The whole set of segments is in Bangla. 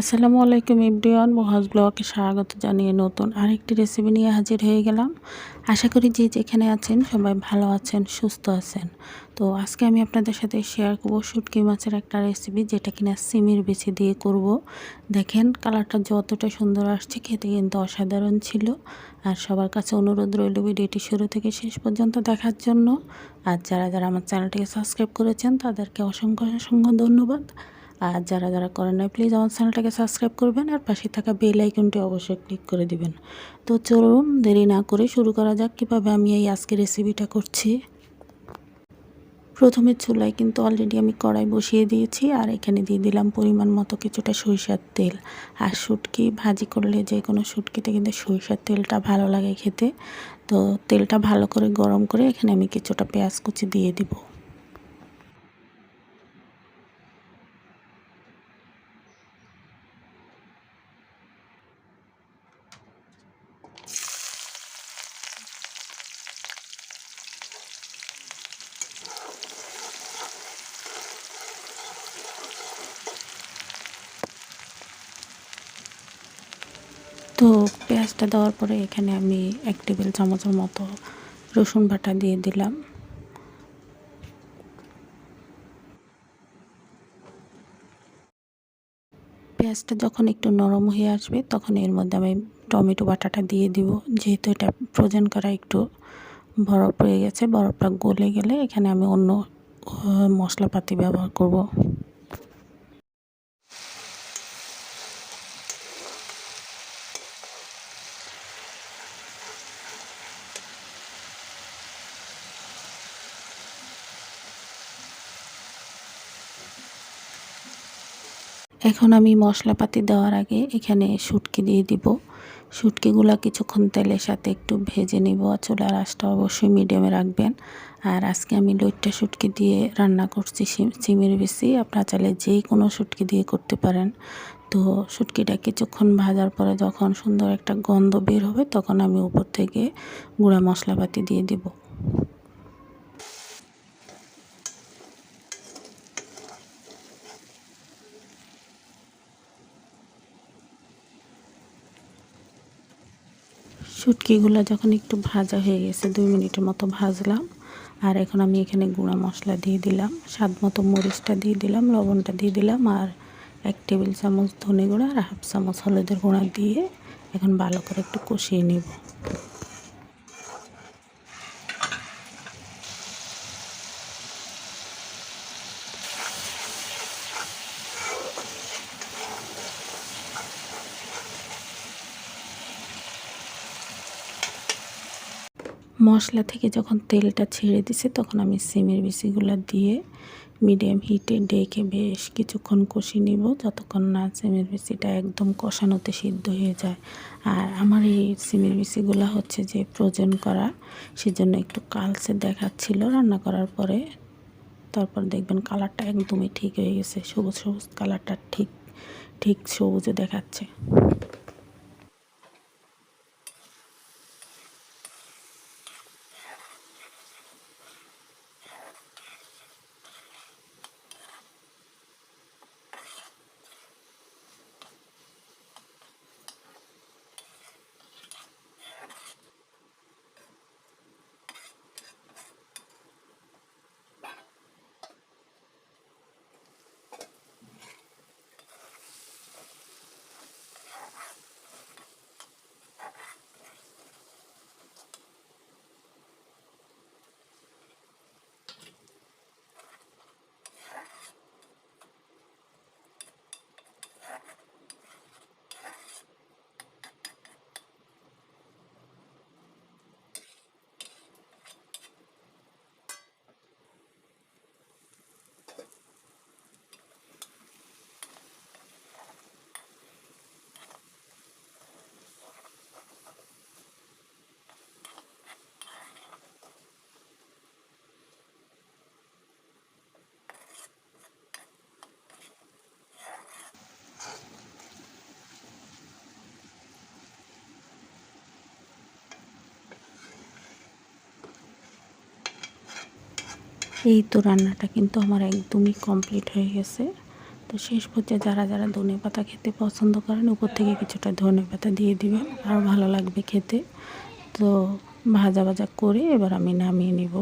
আসসালামু আলাইকুম ইবরিয়ান মহাজ ব্লগকে স্বাগত জানিয়ে নতুন আরেকটি রেসিপি নিয়ে হাজির হয়ে গেলাম। আশা করি যে যেখানে আছেন সবাই ভালো আছেন, সুস্থ আছেন। তো আজকে আমি আপনাদের সাথে শেয়ার করব শুটকি মাছের একটা রেসিপি যেটা কিনা সিমির বেছে দিয়ে করব। দেখেন কালারটা যতটা সুন্দর আসছে, খেতে কিন্তু অসাধারণ ছিল। আর সবার কাছে অনুরোধ রইল ভিডিওটি শুরু থেকে শেষ পর্যন্ত দেখার জন্য। আর যারা যারা আমার চ্যানেলটিকে সাবস্ক্রাইব করেছেন, তাদেরকে অসংখ্য অসংখ্য ধন্যবাদ। আর যারা যারা করেন নাই প্লিজ আমার চ্যানেলটাকে সাবস্ক্রাইব করবেন আর পাশে থাকা বেল আইকনটি অবশ্যই ক্লিক করে দিবেন। তো চলুন, দেরি না করে শুরু করা যাক। কীভাবে আমি এই আজকে রেসিপিটা করছি? প্রথমে চুলায় কিন্তু অলরেডি আমি কড়াই বসিয়ে দিয়েছি আর এখানে দিয়ে দিলাম পরিমাণ মতো কিছুটা সরিষার তেল। আর শুটকি, ভাজি করলে যে কোনো শুটকিতে কিন্তু সরিষার তেলটা ভালো লাগে খেতে। তো তেলটা ভালো করে গরম করে এখানে আমি কিছুটা পেঁয়াজ কুচি দিয়ে দিব তো পেঁয়াজটা দেওয়ার পরে এখানে আমি এক টেবিল চামচের মতো রসুন বাটা দিয়ে দিলাম। পেঁয়াজটা যখন একটু নরম হয়ে আসবে, তখন এর মধ্যে আমি টমেটো বাটাটা দিয়ে দিব। যেহেতু এটা ফ্রোজেন করা একটু বরফ হয়ে গেছে, বরফটা গলে গেলে এখানে আমি অন্য মশলাপাতি ব্যবহার করব। এখন আমি মশলাপাতি দেওয়ার আগে এখানে শুটকি দিয়ে দিব। শুটকিগুলো কিছুক্ষণ তেলের সাথে একটু ভেজে নিব। চুলার আঁচটা অবশ্যই মিডিয়ামে রাখবেন। আর আজকে আমি লইট্টা শুটকি দিয়ে রান্না করছি চিমের বেশি আপনারা চাইলে যে কোনো শুটকি দিয়ে করতে পারেন। তো শুটকিটা কিছুক্ষণ ভাজার পরে যখন সুন্দর একটা গন্ধ বের হবে, তখন আমি উপর থেকে গুঁড়া মশলাপাতি দিয়ে দিব। শুটকিগুলো যখন একটু ভাজা হয়ে গেছে, দুই মিনিটের মতো ভাজলাম। আর এখন আমি এখানে গুঁড়া মশলা দিয়ে দিলাম, স্বাদ মতো মরিচটা দিয়ে দিলাম, লবণটা দিয়ে দিলাম, আর এক টেবিল চামচ ধনে গুঁড়া আর হাফ চামচ হলুদের গুঁড়া দিয়ে এখন ভালো করে একটু কষিয়ে নেব। মশলা থেকে যখন তেলটা ছেড়ে দিছে, তখন আমি সিমের বিচিগুলো দিয়ে মিডিয়াম হিটে ডেকে বেশ কিছুক্ষণ কষি নিব। যতক্ষণ না সিমের বিচিটা একদম কষানোতে সিদ্ধ হয়ে যায়। আর আমার এই সিমের বিচিগুলো হচ্ছে যে প্রয়োজন করা, সেজন্য একটু কালসে দেখাচ্ছিল রান্না করার পরে। তারপর দেখবেন কালারটা একদমই ঠিক হয়ে গেছে, সবুজ সবুজ কালারটা ঠিক ঠিক সবুজে দেখাচ্ছে। এই তো রান্নাটা কিন্তু আমার একদমই কমপ্লিট হয়ে গেছে। তো শেষ পর্যায়ে যারা যারা ধনে পাতা খেতে পছন্দ করেন, উপর থেকে কিছুটা ধনে পাতা দিয়ে দিবেন আর ভালো লাগবে খেতে। তো ভাজা ভাজা করে এবার আমি নামিয়ে নিব।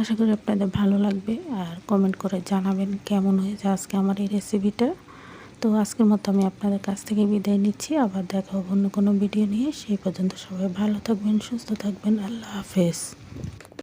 আশা করি আপনাদের ভালো লাগবে, আর কমেন্ট করে জানাবেন কেমন হয়েছে আজকে আমার এই রেসিপিটা তো আজকের মতো আমি আপনাদের কাছ থেকে বিদায় নিচ্ছি, আবার দেখা হবে অন্য কোনো ভিডিও নিয়ে। সেই পর্যন্ত সবাই ভালো থাকবেন, সুস্থ থাকবেন, আল্লাহ হাফেজ।